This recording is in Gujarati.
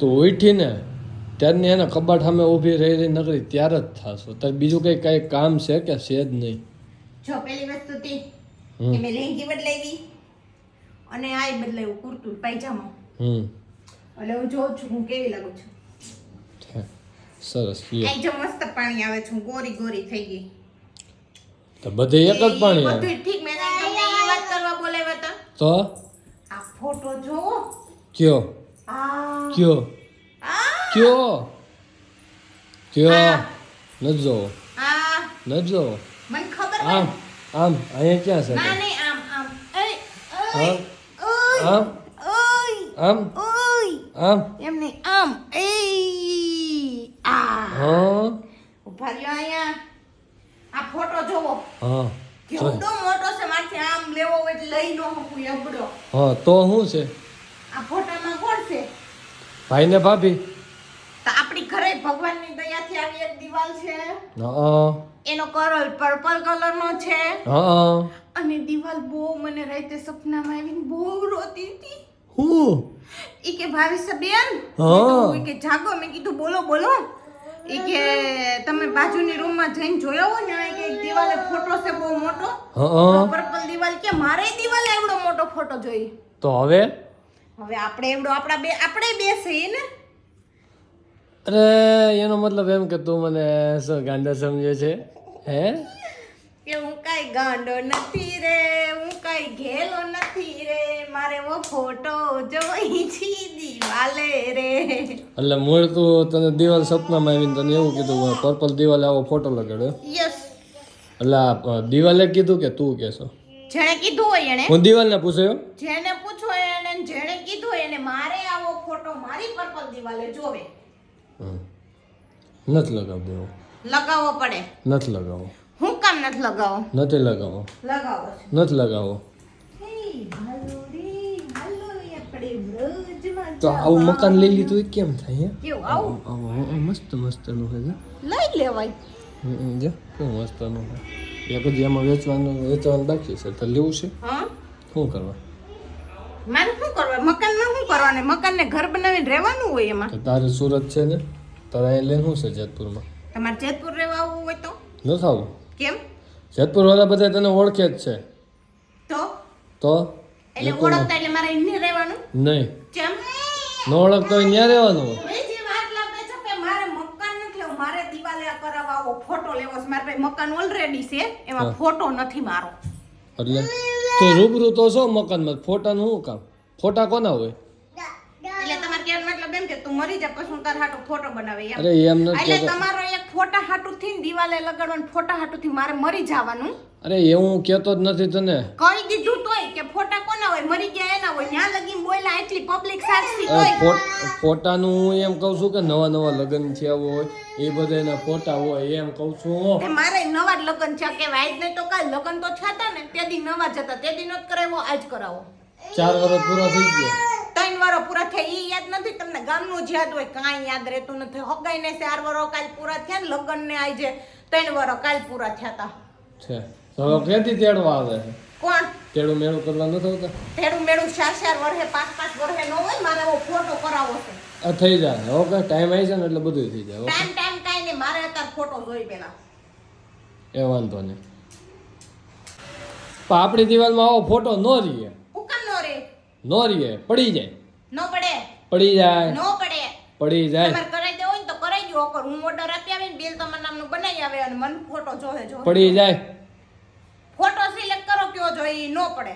તો ઉઠીને ત્યારની એને કબાટ સામે ઊભી રહી રહી નકરી ત્યારે જ થાશો. તારે બીજું કંઈ કંઈ કામ છે કે છે જ નહીં? જો પેલી વસ્તુ તી. કે મેં લેંગી બદલાવી અને આય બદલાવ્યું કુર્તું પાયજામા. હમ. એટલે હું જોઉં છું હું કેવી લાગું છું. સરસ આય જો મસ્ત પાણી આવે છે હું ગોરી ગોરી થઈ ગઈ. તો બધે એક જ પાણી આવે? બધું ઠીક મેં તમને વાત કરવા બોલાવ્યા હતા. તો? આ ફોટો જો કયો? કયો આ કયો કયો. નથી જોવો નથી જોવો મને ખબર આમ આમ અહીંયા ક્યાં છે? આમ આમ. આમ આમ ઓય, આમ ઓય. આમ. એમ નહીં આમ એ આ. હા. ઊભા રહ્યો અહીંયા. આ ફોટો જોવો. હા કેવડો મોટો છે મારથી આમ લેવો હોય એટલે લઈ નો હું એબડો હા તો શું છે? આ છે ભાઈ ને ભાભી. તો આપણી ઘરે ભગવાનની દયાથી આવી એક દિવાલ છે. હા. એનો કલર પર્પલ કલરનો છે. હા. અને દિવાલ બહુ મને રાતે સપનામાં આવીને બહુ રોતી હતી. હું? ઈ કે ભાવી બેન હું. કે જાગો મેં કીધું બોલો બોલો. ઈ કે તમે બાજુની રૂમમાં જઈને જોયો ને કે એક દિવાલે ફોટો છે બહુ મોટો. હા. પર્પલ દિવાલ કે મારે દિવાલે એવડો મોટો ફોટો જોઈ તો હવે? હવે આપણે એવડો આપણા બે આપણે બે છીએ ને? અરે એનો મતલબ એમ કે તું મને શું ગાંડો સમજે છે? હે? કે હું કઈ ગાંડો નથી રે હું કઈ ઘેલો નથી રે મારે વો ફોટો જોઈ છી દિવાલે રે. એટલે મૂળ તું તને દિવાલ સપનામાં આવીને તને એવું કીધું પર્પલ દિવાલે આવો ફોટો લગાડ્યો યસ એટલે દીવાલે કીધું કે તું કેસો જેણે કીધું હોય એણે. હું દિવાલને પૂછ્યો? જેને પૂછો એણે જેણે કીધું મારે આવો ફોટો મારી પર્પલ દિવાલે જોવે. નથી લગાવ દેવો. લગાવવો પડે. નથી લગાવો. હું કામ નથી લગાવો? નથી લગાવો. લગાવો નથી લગાવો. તો આવું મકાન લઈ લીધું એ કેમ થાય હે? કેવું આવું? આવું મસ્ત મસ્તનું છે લઈ લેવાય. જો કેવું મસ્તનું છે એ જ એમાં વેચવાનું વેચવાનું બાકી છે તો લેવું છે? હા? શું કરવા? મારે શું કરવા? મકાનમાં શું મકાન મકાનને ઘર બનાવીને રહેવાનું હોય એમાં? તારે સુરત છે ને તારે અહીં લઈને શું છે જેતપુરમાં. તમારે જેતપુર રહેવા આવવું હોય તો? ન થાવું? કેમ? જેતપુર વાળા બધા તને ઓળખે જ છે. તો? તો? એટલે ઓળખતા એટલે મારે અહીં રહેવાનું? નહીં. કેમ? ન ઓળખતો અહીં ન્યા રહેવાનું હોય. મારે દિવાલે કરાવવા ફોટો લેવો છે. મારા પાસે મકાન ઓલરેડી છે એમાં ફોટો નથી મારો. એટલે તો રૂબરૂ તો છો મકાનમાં. ફોટાનું શું કામ? ફોટા કોના હોય એટલે તમારે કહેવાનો મતલબ એમ કે તું મરી જા પછી હું તારા હાટુ ફોટો બનાવી અરે એમ નથી એટલે તમારો એક ફોટા હાટુ થી દિવાલે લગાડવાનું ફોટા હાટુ થી મારે મરી જવાનું. અરે એવું કેતો જ નથી તને. કહી દીધું તોય કે ફોટા કોના હોય? મરી ગયા એના હોય. ત્યાં લગીન બોલ્યા એટલી પબ્લિક સાક્ષી હોય ફોટાનું હું એમ કહું છું કે નવા નવા લગ્ન થયા હોય એ બધા એના ફોટા હોય એમ કહું છું મારે નવા જ લગ્ન છે કે આજ નહીં તો કાલ લગ્ન તો થયા હતા ને તે દી નવા જ હતા. તે દી નત કરાવ્યો આજ કરાવો. ચાર વર્ષ પૂરા થઈ ગયા. ત્રણ વારો પૂરા થયા ઈ યાદ નથી તમને? ગામનું જ યાદ હોય કાંઈ યાદ રહેતું નથી. હગાઈ ને ચાર વારો કાલ પૂરા થયા ને લગ્ન ને આજે ત્રણ વારો કાલ પૂરા થયા હતા છે. તો ક્યાંથી તેડવા આવે? છે કોણ? તેડું મેળું કરવા ન આવતા? તેડું મેળું ચાર ચાર વર્ષે પાંચ પાંચ વર્ષે ન હોય મારે એવો ફોટો કરાવો છે. આ થઈ જાય. ઓકે ટાઈમ આવી જાય ને એટલે બધું થઈ જાય. ટાઈમ ટાઈમ કાંઈ નહીં મારે અત્યારે ફોટો જોઈ પેલા. એ વાંધો નહીં. પણ આપણી દિવાલમાં આવો ફોટો ન રહીએ નો રે. ન રહીએ પડી જાય. નો પડે. પડી જાય. નો પડે. પડી જાય. તમારે કરાઈ દેવો ને તો કરાઈ દો ઓકર હું ઓર્ડર આપી આવી ને બિલ તમારા નામનું બનાવી આવે અને મને ફોટો જોવે જો પડી જાય. ફોટો સિલેક્ટ કરો કયો જોઈએ નો પડે.